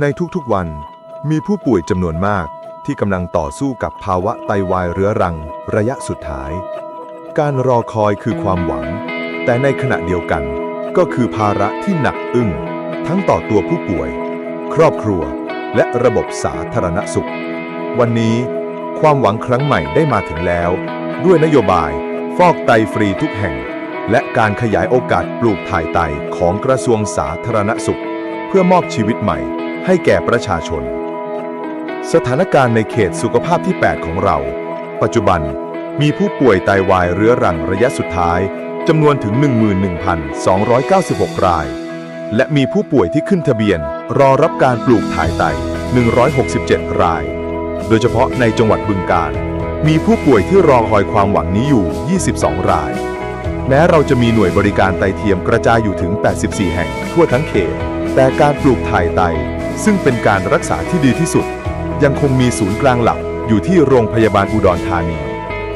ในทุกๆวัน มีผู้ป่วยจำนวนมากที่กำลังต่อสู้กับภาวะไตวายเรื้อรัง ระยะสุดท้าย การรอคอยคือความหวัง แต่ในขณะเดียวกันก็คือภาระที่หนักอึ้ง ทั้งต่อตัวผู้ป่วย ครอบครัว และระบบสาธารณสุข วันนี้ ความหวังครั้งใหม่ได้มาถึงแล้ว ด้วยนโยบาย ฟอกไตฟรีทุกแห่ง และการขยายโอกาสปลูกถ่ายไตของกระทรวงสาธารณสุข เพื่อมอบชีวิตใหม่ ให้แก่ประชาชน สถานการณ์ในเขตสุขภาพที่ 8 ของเรา ปัจจุบันมีผู้ป่วยไตวายเรื้อรังระยะสุดท้ายจำนวนถึง 11,296 ราย และมีผู้ป่วยที่ขึ้นทะเบียน รอรับการปลูกถ่ายไต 167 ราย โดยเฉพาะในจังหวัดบึงกาฬมีผู้ป่วยที่รอคอยความหวังนี้อยู่ 22 ราย แม้เราจะมีหน่วยบริการไตเทียมกระจายอยู่ถึง 84 แห่งทั่วทั้งเขต แต่การปลูกถ่ายไต ซึ่งเป็นการรักษาที่ดีที่สุด ยังคงมีศูนย์กลางหลักอยู่ที่โรงพยาบาลอุดรธานี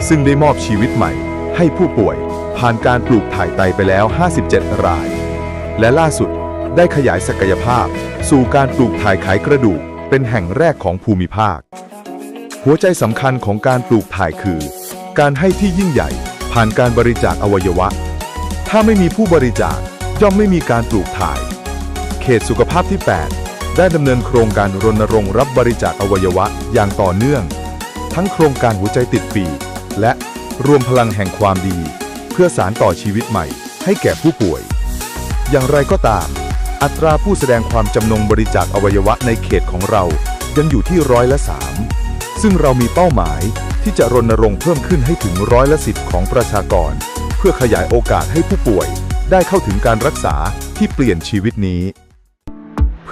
ซึ่งได้มอบชีวิตใหม่ ให้ผู้ป่วยผ่านการปลูกถ่ายไตไปแล้ว 57 ราย และล่าสุดได้ขยายศักยภาพ สู่การปลูกถ่ายไขกระดูก เป็นแห่งแรกของภูมิภาค หัวใจสำคัญของการปลูกถ่ายคือ การให้ที่ยิ่งใหญ่ ผ่านการบริจาคอวัยวะ ถ้าไม่มีผู้บริจาคย่อมไม่มีการปลูกถ่าย เขตสุขภาพที่ 8 ได้ดำเนินโครงการรณรงค์รับบริจาคอวัยวะอย่างต่อเนื่อง ทั้งโครงการหัวใจติดปีและรวมพลังแห่งความดี เพื่อสารต่อชีวิตใหม่ให้แก่ผู้ป่วย อย่างไรก็ตาม อัตราผู้แสดงความจำนงบริจาคอวัยวะในเขตของเรายังอยู่ที่ร้อยละสามซึ่งเรามีเป้าหมายที่จะรณรงค์เพิ่มขึ้นให้ถึงร้อยละสิบของประชากร เพื่อขยายโอกาสให้ผู้ป่วยได้เข้าถึงการรักษาที่เปลี่ยนชีวิตนี้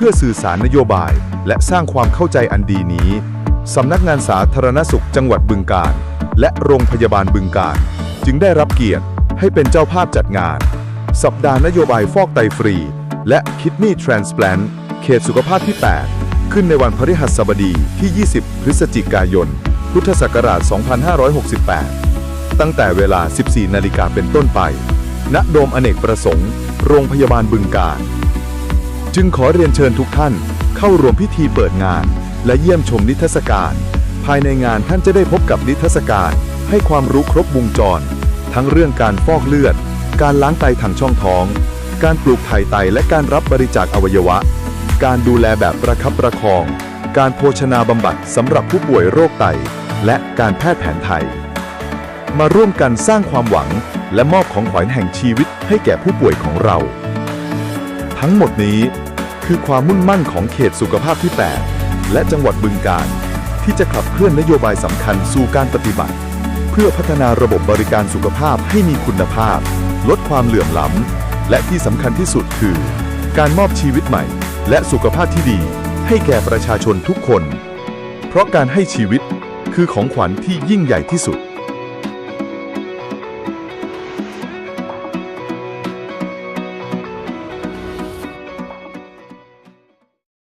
พื่อสื่อสารนโยบาย และสร้างความเข้าใจอันดีนี้ สำนักงานสาธารณสุขจังหวัดบึงกาฬและโรงพยาบาลบึงกาฬจึงได้รับเกียรติให้เป็นเจ้าภาพจัดงาน สัปดาห์นโยบายฟอกไตฟรี และคิดนี่ทรานส p ล a n t เขตสุขภาพที่ 8 ขึ้นในวันพฤหัสบดีที่ 20 พฤศจิกายน พุทธศักราช 2568 ตั้งแต่เวลา 14 นาฬิกาเป็นต้นไป ณ โดมอเนกประสงค์ โรงพยาบาลบึงกาฬ จึงขอเรียนเชิญทุกท่านเข้าร่วมพิธีเปิดงาน และเยี่ยมชมนิทรรศการ ภายในงานท่านจะได้พบกับนิทรรศการ ให้ความรู้ครบวงจร ทั้งเรื่องการฟอกเลือด การล้างไตทางช่องท้อง การปลูกถ่ายไตและการรับบริจาคอวัยวะ การดูแลแบบประคับประคอง การโภชนาบำบัดสำหรับผู้ป่วยโรคไต และการแพทย์แผนไทย มาร่วมกันสร้างความหวัง และมอบของขวัญแห่งชีวิตให้แก่ผู้ป่วยของเรา ทั้งหมดนี้คือความมุ่งมั่นของเขตสุขภาพที่ 8 และจังหวัดบึงกาฬที่จะขับเคลื่อนนโยบายสำคัญสู่การปฏิบัติ เพื่อพัฒนาระบบบริการสุขภาพให้มีคุณภาพ ลดความเหลื่อมล้ำ และที่สำคัญที่สุดคือ การมอบชีวิตใหม่ และสุขภาพที่ดี ให้แก่ประชาชนทุกคน เพราะการให้ชีวิตคือของขวัญที่ยิ่งใหญ่ที่สุด